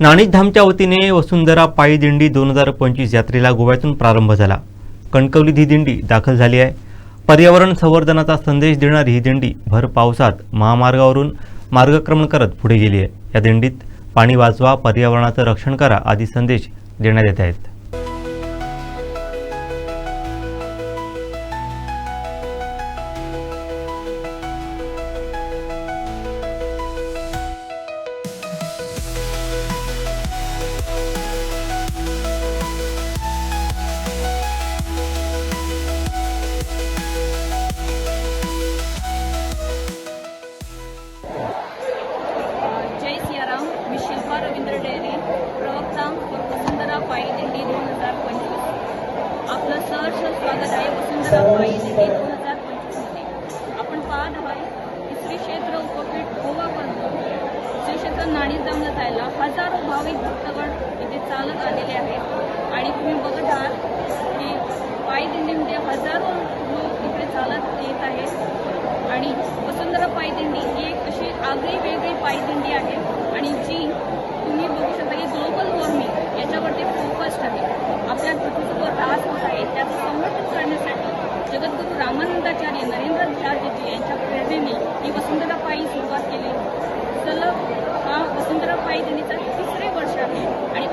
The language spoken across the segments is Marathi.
नाणीधामच्या वतीने वसुंधरा पायी दिंडी दोन हजार पंचवीस यात्रेला गोव्यातून प्रारंभ झाला. कणकवलीत ही दिंडी दाखल झाली आहे. पर्यावरण संवर्धनाचा संदेश देणारी ही दिंडी भर पावसात महामार्गावरून मार्गक्रमण करत पुढे गेली आहे. या दिंडीत पाणी वाचवा पर्यावरणाचं रक्षण करा आदी संदेश देण्यात येत आहेत. रवींद्र डेरे प्रवक्ता वसुंधरा पायी दिंडी दोन हजार पंचवीस. आपलं सहर्ष स्वागत आहे वसुंधरा पायी दिंडी दोन हजार पंचवीसमध्ये. आपण पाहत आहात की श्री क्षेत्र उपपीठ गोवापर्यंत श्री क्षेत्र नाणी जमलं जायला हजारो भाविक भक्तगण इथे चालत आलेले आहेत. आणि तुम्ही बघत आहात की पायी दिंडीमध्ये हजारो लोक इकडे चालत येत आहेत. आणि वसुंधरा पायदिंडी ही एक अशी आगळी वेगळी पायदिंडी आहे आणि जी तुम्ही बघू शकता की ग्लोबल वॉर्मिंग याच्यावरती फोकस्ड आहे आपल्या पृथ्वीचा जो ऱ्हास होत आहे त्याचं संवर्धन करण्यासाठी जगद्गुरू रामानंदाचार्य नरेंद्रचार्यजी यांच्या प्रेरणेने ही वसुंधरा पायी सुरुवात केली. सलग हा वसुंधरा पायी दिंडीचा तिसरे वर्ष आहे आणि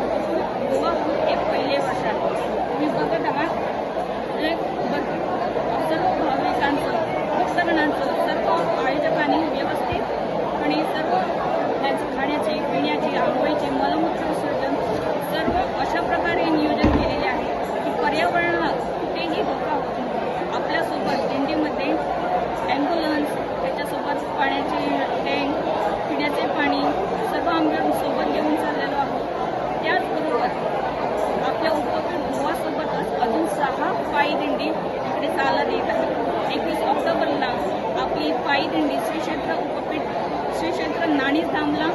गोवा हे पहिले वर्ष आहे तुम्ही बघत आहात एक ब- सर्व भाविकांचं भक्तगणांचं सर्व आयोजकांनी व्यवस्थित आणि सर्व त्यांचं खाण्याचे पिण्याचे आंघोळीचे मलमूत्र विसर्जन सर्व अशा प्रकारे नियोजन केलेले आहे की पर्यावरणाला कुठेही धोका होत नाही आपल्यासोबत दिंडीमध्ये ॲम्ब्युलन्स त्याच्यासोबत पाण्याचे टँक पिण्याचे पाणी सर्व आम्ही सोबत घेऊन चाललेलो आहोत त्याचबरोबर आपल्या उपपीठ गोवासोबतच अजून सहा पायी दिंडी इकडे येत आहे एकवीस ऑक्टोबरला आपली पायी दिंडी श्रीक्षेत्र उपपीठ श्रीक्षेत्र नाणीधामला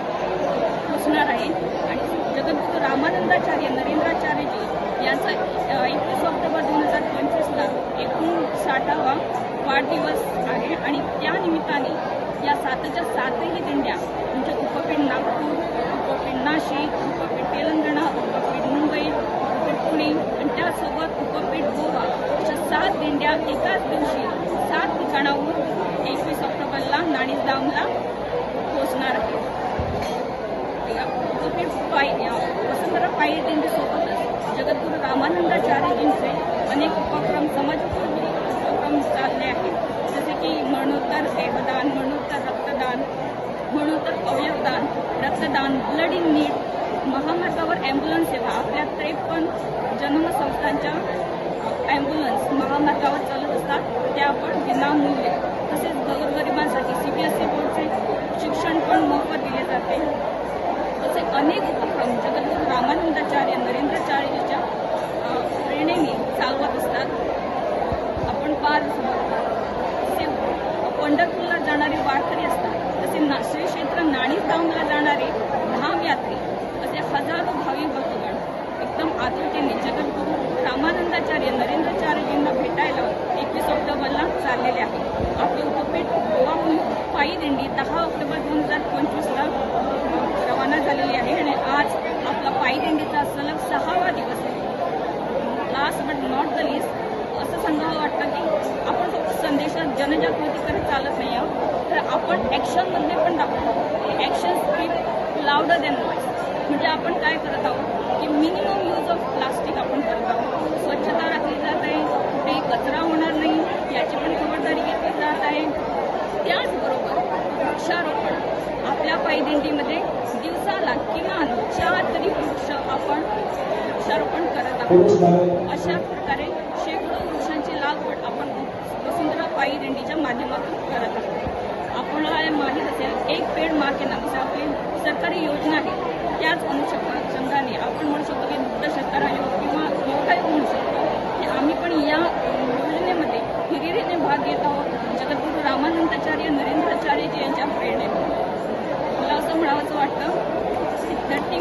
पोचणार आहे. आणि जगद्गुरू रामानंदाचार्य नरेंद्राचार्यजी यांचा एकवीस ऑक्टोबर दोन हजार पंचवीसला एकूण साठावा वाढदिवस आहे. आणि त्या निमित्ताने या सातच्या सातही दिंड्या म्हणजे उपपीठ नागपूर उपपीठ नाशिक उपपीठ तेलंगणा उपपीठ मुंबई उपपीठ पुणे आणि त्यासोबत उपपीठ गोवा अशा सात दिंड्या एकाच दिवशी सात ठिकाणाहून एकवीस ऑक्टोबरला नाणीजदामला पोहोचणार आहे. या उपपीठ पायी या वसुंधरा जगद्गुरू रामानंदाचार्यजींचे अनेक उपक्रम समाजोपयोगी उपक्रम चालले आहेत. जसे की मरणोत्तर देहदान मरणोत्तर रक्तदान मरणोत्तर अवयवदान रक्तदान ब्लड इन नीड महामार्गावर ॲम्ब्युलन्स सेवा आपल्या त्रेपन्न जन्मसंस्थांच्या ॲम्ब्युलन्स महामार्गावर चालू असतात त्या आपण विनामूल्य तसेच गोरगरिबांसाठी सी बी एस ई बोर्डचे शिक्षण पण मोफत दिले जाते. तसे अनेक उपक्रम जगद्गुरू रामानंदाचार्य नरेंद्राचार्यच्या प्रेरणेने चालवत असतात. आपण पार तसे पंढरपूरला जाणारे वारकरी असतात तसे ना श्री क्षेत्र नाणीधामला जाणारे धामयात्री असे हजारो भावी भक्तगण एकदम आतुरतेने जगद्गुरू रामानंदाचार्य नरेंद्राचार्यजींना भेटायला एकवीस ऑक्टोबरला चाललेले आहे. आपले उपपीठ गोवाहून पायी दिंडी दहा ऑक्टोबर दोन हजार पंचवीसला रवाना झालेली आहे आणि आज आपला पायी दिंडीचा सलग सहावा दिवस आहे. Last but not the least असं सांगावं वाटतं की आपण फक्त संदेशात जनजागृती करत चालत नाही आहोत तर आपण ॲक्शनमध्ये पण दाखवतो action script louder than voice म्हणजे आपण काय करत आहोत की मिनिमम यूज ऑफ प्लास्टिक आपण करत आहोत स्वच्छता राखली जात आहे कुठेही कचरा होणार नाही याची पण खबरदारी घेतली जात आहे त्याचबरोबर वृक्षारोपण. आपल्या पायदिंडीमध्ये दिवसाला किमान चार तरी वृक्ष आपण वृक्षारोपण करत आहोत. अशा प्रकारे शेकडो वृक्षांची लागवड आपण वसुंधरा पायदिंडीच्या माध्यमातून करत आहोत. आपल्याला माहीत असेल एक पेड माँ के नाम आपली सरकारी योजना आहे. त्याच अनुषंगाने आपण म्हणू शकतो की दुग्ध शेतकरी किंवा लोकायोग म्हणू शकतो की आम्ही पण या योजनेमध्ये हिरिरीने भाग घेत आहोत जगद्गुरू रामानंदाचार्य नरेंद्राचार्यजी यांच्या प्रेरणेने मला असं म्हणावंसं वाटतं की